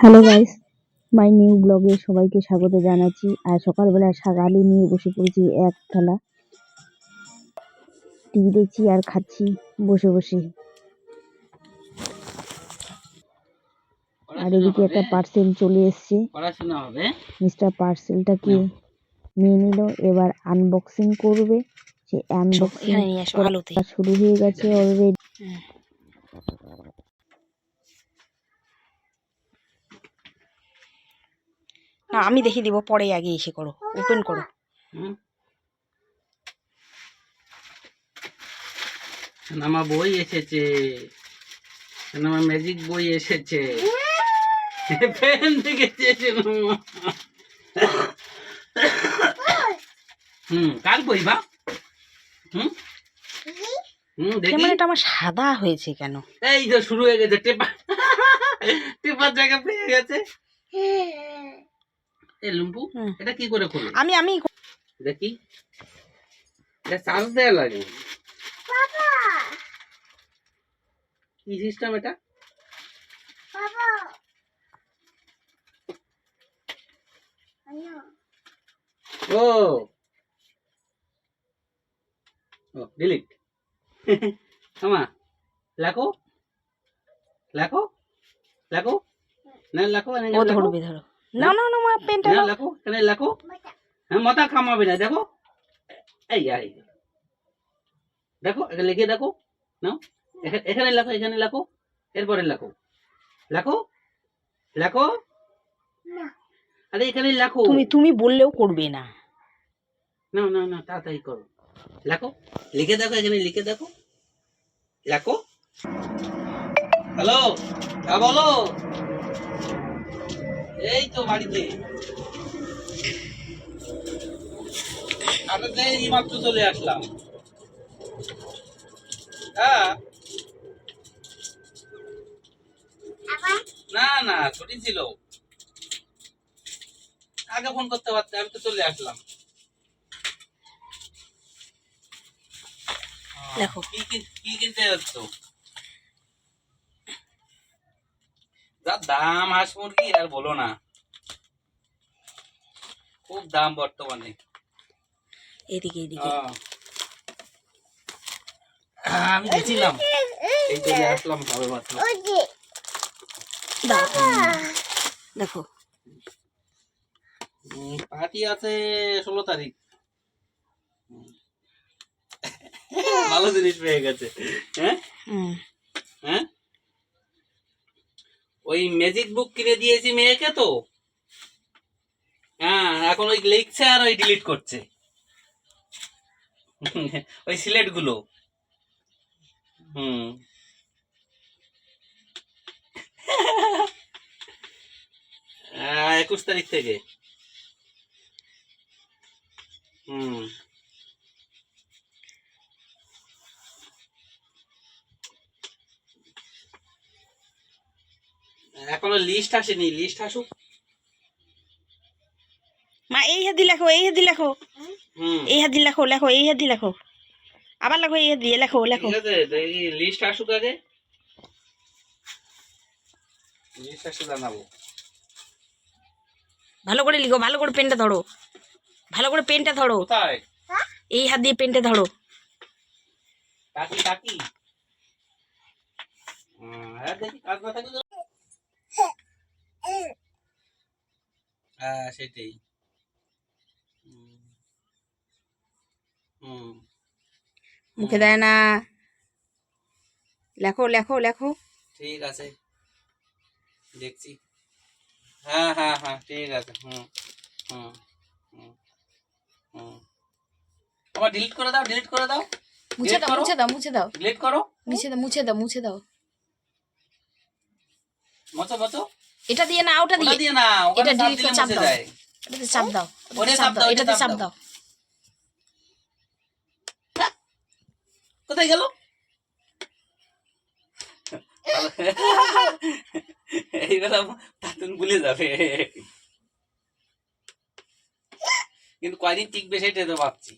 Hello guys my new ব্লগে সবাইকে স্বাগত জানাচ্ছি। আর সকালবেলা শাক আলু নিয়ে বসে পড়েছি এক থালা। টিভি দেখছি আর খাচ্ছি বসে বসে। আর এদিকে একটা পার্সেল চলে এসছে। মিস্টার হবে? মিস্টার পার্সেলটাকে নিয়ে নিল। এবার আনবক্সিং করবে। সে আনবক্সিং শুরু হয়ে গেছে অলরেডি না আমি দেখিয়ে দিব পরে আগে এসে করো ওপেন করো? আমার বই এসেছে আমার ম্যাজিক বই এসেছে। পেন থেকে হুম কার বই বা? হুম? হুম দেখি। ক্যামেরাটা আমার সাদা হয়েছে কেন? এই তো শুরু হয়ে গেছে টেপা টেপার জায়গা পেয়ে গেছে। এই লুম্পু। এটা কি করে করল? আমি আমি দেখি এটা চার্জ দেওয়া লাগে। কি সিস্টেম এটা? ও। ও ডিলিট আমা লেখো। লেখো? লেখো? না লেখো এখানে ও ধরবে ধরো। না না না আমার পেনটা না। লেখো এখানে লেখো। হ্যাঁ মাথা কামাবে না দেখো। এই এই। দেখো এখানে লিখে দেখো। নাও এখানে লেখো এখানে লেখো এরপরে লেখো। লেখো লেখো। আরে এখানে লেখো। তুমি তুমি বললেও করবে না। না না না তাড়াতাড়ি করো। লেখো লিখে দেখো এখানে লিখে দেখো। লেখো। হ্যালো হ্যাঁ বলো। এই তো বাড়িতে। আমরা এই মাত্র চলে আসলাম। হ্যাঁ? না না ছুটি ছিল। আগে ফোন করতে পারতে আমি তো চলে আসলাম। দেখো। কি কিন- কি কিনতে যাচ্ছ? যা দাম হাঁস মুরগি আর বলো না। খুব দাম বর্তমানে। এদিকে এদিকে। আমি গেছিলাম। এই চলে আসলাম সবে মাত্র। দেখো। পার্টি আছে ষোলো তারিখ। ভালো জিনিস পেয়ে গেছে। হ্যাঁ? হ্যাঁ? ওই ম্যাজিক বুক কিনে দিয়েছি মেয়েকে তো। হ্যাঁ এখন ওই লিখছে আর ওই ডিলিট করছে। ওই সিলেটগুলো। হুম। একুশ তারিখ থেকে। লিস্ট আসেনি লিস্ট আসুক। মা এই হাত লেখো এই হাত লেখো। এই হাত লেখো লেখো এই হাত লেখো। আবার লেখো এই হাত লেখো লেখো। লিস্ট আসুক আগে। লিস্ট আসে জানাব। ভালো করে লিখো ভালো করে পেনটা ধরো। ভালো করে পেনটা ধরো। এই হাত দিয়ে পেনটা ধরো। কাকি কাকি। হ্যাঁ দেখি কাজ না থাকলে তো- হ্যাঁ সেটাই। মুখে দেয় না। লেখো লেখো লেখো। ঠিক আছে। দেখছি। হ্যাঁ হ্যাঁ হ্যাঁ ঠিক আছে। হুম হুম হুম তোমার ডিলিট করে দাও ডিলিট করে দাও। মুছে দাও মুছে দাও মুছে দাও। ডিলিট করো। মুছে দাও মুছে দাও মুছে দাও। মতো মতো এটা দিয়ে না ওটা দিয়ে। দিয়ে না এটা চাপ delete করে চাপ দাও। এটাতে চাপ দাও ওরে চাপ দাও, এটাতে এটা চাপ চাপ দাও। কোথায় গেল? এইবেলা তাতুন ভুলে যাবে। কিন্তু কয়দিন টিকবে সেটাই তো ভাবছি।